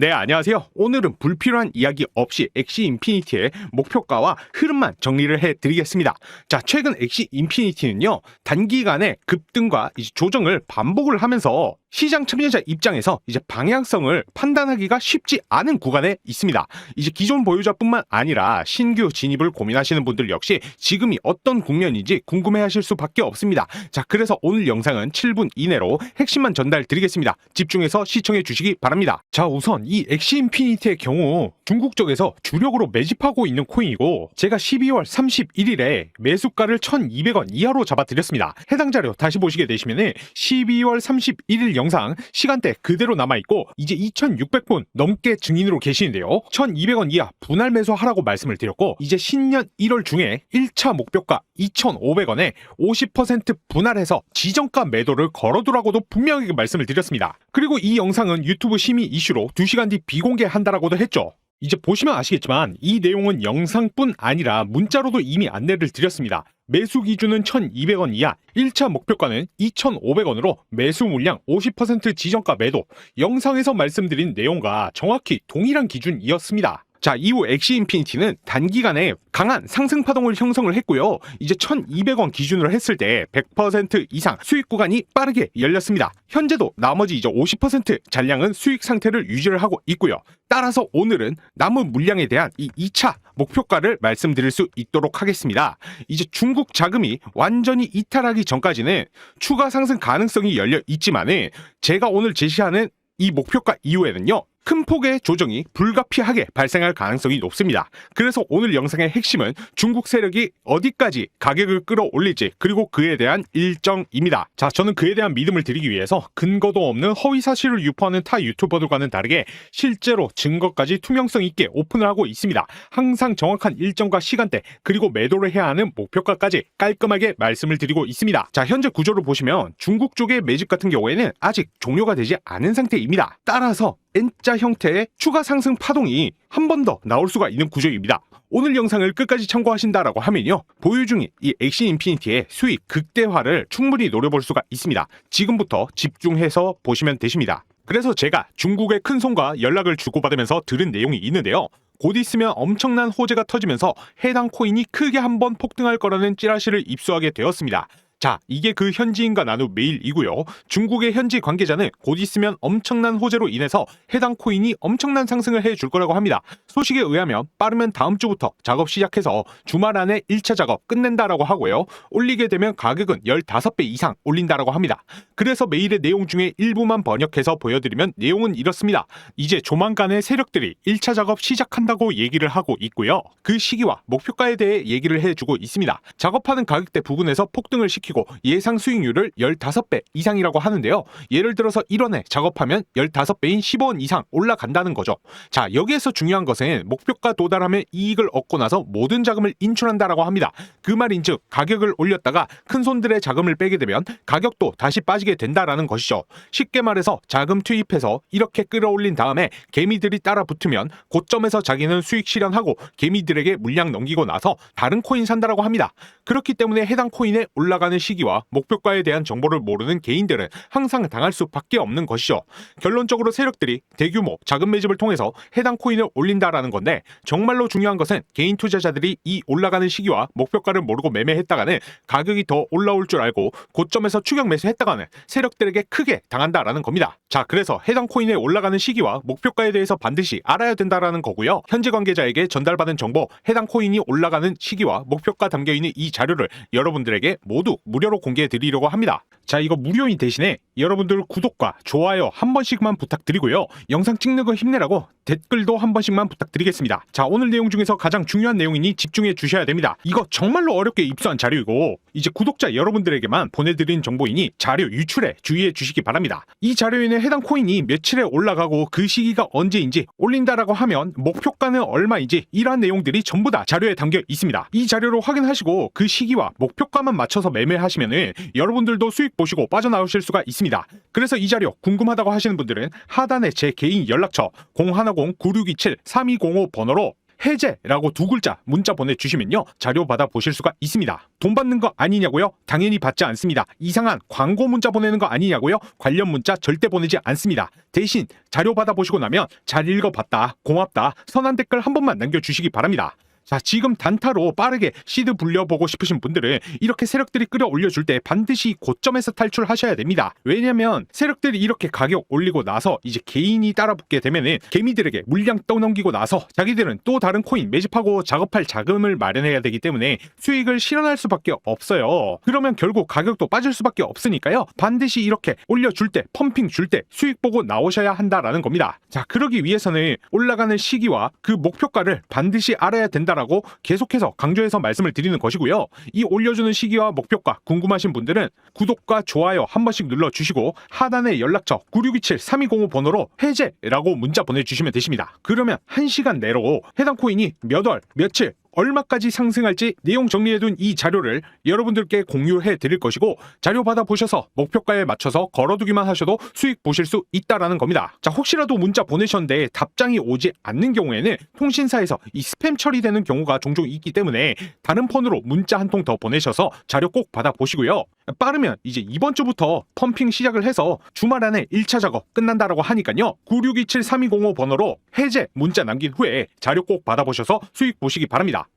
네, 안녕하세요. 오늘은 불필요한 이야기 없이 엑시 인피니티의 목표가와 흐름만 정리를 해 드리겠습니다. 자, 최근 엑시 인피니티는요, 단기간에 급등과 조정을 반복을 하면서 시장 참여자 입장에서 이제 방향성을 판단하기가 쉽지 않은 구간에 있습니다. 이제 기존 보유자뿐만 아니라 신규 진입을 고민하시는 분들 역시 지금이 어떤 국면인지 궁금해 하실 수밖에 없습니다. 자, 그래서 오늘 영상은 7분 이내로 핵심만 전달 드리겠습니다. 집중해서 시청해 주시기 바랍니다. 자, 우선 이 엑시 인피니티의 경우 중국 쪽에서 주력으로 매집하고 있는 코인이고 제가 12월 31일에 매수가를 1200원 이하로 잡아드렸습니다. 해당 자료 다시 보시게 되시면은 12월 31일 영상 시간대 그대로 남아있고 이제 2600분 넘게 증인으로 계시는데요. 1200원 이하 분할 매수하라고 말씀을 드렸고 이제 신년 1월 중에 1차 목표가 2,500원에 50% 분할해서 지정가 매도를 걸어두라고도 분명하게 말씀을 드렸습니다. 그리고 이 영상은 유튜브 심의 이슈로 2시간 뒤 비공개한다라고도 했죠. 이제 보시면 아시겠지만 이 내용은 영상뿐 아니라 문자로도 이미 안내를 드렸습니다. 매수 기준은 1,200원 이하, 1차 목표가는 2,500원으로 매수 물량 50% 지정가 매도, 영상에서 말씀드린 내용과 정확히 동일한 기준이었습니다. 자, 이후 엑시 인피니티는 단기간에 강한 상승 파동을 형성을 했고요. 이제 1,200원 기준으로 했을 때 100% 이상 수익 구간이 빠르게 열렸습니다. 현재도 나머지 이제 50% 잔량은 수익 상태를 유지를 하고 있고요. 따라서 오늘은 남은 물량에 대한 이 2차 목표가를 말씀드릴 수 있도록 하겠습니다. 이제 중국 자금이 완전히 이탈하기 전까지는 추가 상승 가능성이 열려 있지만은 제가 오늘 제시하는 이 목표가 이후에는요. 큰 폭의 조정이 불가피하게 발생할 가능성이 높습니다. 그래서 오늘 영상의 핵심은 중국 세력이 어디까지 가격을 끌어올릴지 그리고 그에 대한 일정입니다. 자, 저는 그에 대한 믿음을 드리기 위해서 근거도 없는 허위 사실을 유포하는 타 유튜버들과는 다르게 실제로 증거까지 투명성 있게 오픈을 하고 있습니다. 항상 정확한 일정과 시간대 그리고 매도를 해야 하는 목표가까지 깔끔하게 말씀을 드리고 있습니다. 자, 현재 구조를 보시면 중국 쪽의 매집 같은 경우에는 아직 종료가 되지 않은 상태입니다. 따라서 N자 형태의 추가 상승 파동이 한 번 더 나올 수가 있는 구조입니다. 오늘 영상을 끝까지 참고하신다라고 하면요. 보유 중인 이 엑시 인피니티의 수익 극대화를 충분히 노려볼 수가 있습니다. 지금부터 집중해서 보시면 되십니다. 그래서 제가 중국의 큰 손과 연락을 주고받으면서 들은 내용이 있는데요. 곧 있으면 엄청난 호재가 터지면서 해당 코인이 크게 한번 폭등할 거라는 찌라시를 입수하게 되었습니다. 자, 이게 그 현지인과 나눈 메일이고요. 중국의 현지 관계자는 곧 있으면 엄청난 호재로 인해서 해당 코인이 엄청난 상승을 해줄 거라고 합니다. 소식에 의하면 빠르면 다음 주부터 작업 시작해서 주말 안에 1차 작업 끝낸다라고 하고요. 올리게 되면 가격은 15배 이상 올린다라고 합니다. 그래서 메일의 내용 중에 일부만 번역해서 보여드리면 내용은 이렇습니다. 이제 조만간에 세력들이 1차 작업 시작한다고 얘기를 하고 있고요. 그 시기와 목표가에 대해 얘기를 해주고 있습니다. 작업하는 가격대 부근에서 폭등을 시키고 예상 수익률을 15배 이상이라고 하는데요. 예를 들어서 1원에 작업하면 15배인 15원 이상 올라간다는 거죠. 자, 여기에서 중요한 것은 목표가 도달하면 이익을 얻고 나서 모든 자금을 인출한다라고 합니다. 그 말인즉 가격을 올렸다가 큰 손들의 자금을 빼게 되면 가격도 다시 빠지게 된다라는 것이죠. 쉽게 말해서 자금 투입해서 이렇게 끌어올린 다음에 개미들이 따라 붙으면 고점에서 자기는 수익 실현하고 개미들에게 물량 넘기고 나서 다른 코인 산다라고 합니다. 그렇기 때문에 해당 코인의 올라가는 시기와 목표가에 대한 정보를 모르는 개인들은 항상 당할 수밖에 없는 것이죠. 결론적으로 세력들이 대규모 자금 매집을 통해서 해당 코인을 올린다라는 건데 정말로 중요한 것은 개인 투자자들이 이 올라가는 시기와 목표가를 모르고 매매했다가는 가격이 더 올라올 줄 알고 고점에서 추격 매수했다가는 세력들에게 크게 당한다라는 겁니다. 자, 그래서 해당 코인의 올라가는 시기와 목표가에 대해서 반드시 알아야 된다라는 거고요. 현지 관계자에게 전달받은 정보, 해당 코인이 올라가는 시기와 목표가 담겨 있는 이 자료를 여러분들에게 모두 무료로 공개해 드리려고 합니다. 자, 이거 무료인 대신에 여러분들 구독과 좋아요 한 번씩만 부탁드리고요. 영상 찍는 거 힘내라고 댓글도 한 번씩만 부탁드리겠습니다. 자, 오늘 내용 중에서 가장 중요한 내용이니 집중해 주셔야 됩니다. 이거 정말로 어렵게 입수한 자료이고 이제 구독자 여러분들에게만 보내드린 정보이니 자료 유출에 주의해 주시기 바랍니다. 이 자료에는 해당 코인이 며칠에 올라가고 그 시기가 언제인지 올린다라고 하면 목표가는 얼마인지 이러한 내용들이 전부 다 자료에 담겨 있습니다. 이 자료를 확인하시고 그 시기와 목표가만 맞춰서 매매하시면은 여러분들도 수익 보시고 빠져나오실 수가 있습니다. 그래서 이 자료 궁금하다고 하시는 분들은 하단에 제 개인 연락처 010-9627-3205 번호로 해제라고 두 글자 문자 보내주시면요. 자료 받아 보실 수가 있습니다. 돈 받는 거 아니냐고요? 당연히 받지 않습니다. 이상한 광고 문자 보내는 거 아니냐고요? 관련 문자 절대 보내지 않습니다. 대신 자료 받아 보시고 나면 잘 읽어봤다, 고맙다, 선한 댓글 한 번만 남겨주시기 바랍니다. 자, 지금 단타로 빠르게 시드 불려보고 싶으신 분들은 이렇게 세력들이 끌어올려 줄 때 반드시 고점에서 탈출하셔야 됩니다. 왜냐면 세력들이 이렇게 가격 올리고 나서 이제 개인이 따라붙게 되면은 개미들에게 물량 떠넘기고 나서 자기들은 또 다른 코인 매집하고 작업할 자금을 마련해야 되기 때문에 수익을 실현할 수밖에 없어요. 그러면 결국 가격도 빠질 수밖에 없으니까요. 반드시 이렇게 올려줄 때, 펌핑 줄 때 수익 보고 나오셔야 한다라는 겁니다. 자, 그러기 위해서는 올라가는 시기와 그 목표가를 반드시 알아야 된다 라고 계속해서 강조해서 말씀을 드리는 것이고요. 이 올려주는 시기와 목표가 궁금하신 분들은 구독과 좋아요 한 번씩 눌러주시고 하단에 연락처 9627-3205 번호로 해제라고 문자 보내주시면 되십니다. 그러면 1시간 내로 해당 코인이 몇 월, 며칠, 얼마까지 상승할지 내용 정리해둔 이 자료를 여러분들께 공유해 드릴 것이고 자료 받아 보셔서 목표가에 맞춰서 걸어두기만 하셔도 수익 보실 수 있다라는 겁니다. 자 혹시라도 문자 보내셨는데 답장이 오지 않는 경우에는 통신사에서 이 스팸 처리되는 경우가 종종 있기 때문에 다른 폰으로 문자 한 통 더 보내셔서 자료 꼭 받아 보시고요. 빠르면 이제 이번 주부터 펌핑 시작을 해서 주말 안에 1차 작업 끝난다라고 하니까요. 9627-3205 번호로 해제 문자 남긴 후에 자료 꼭 받아보셔서 수익 보시기 바랍니다.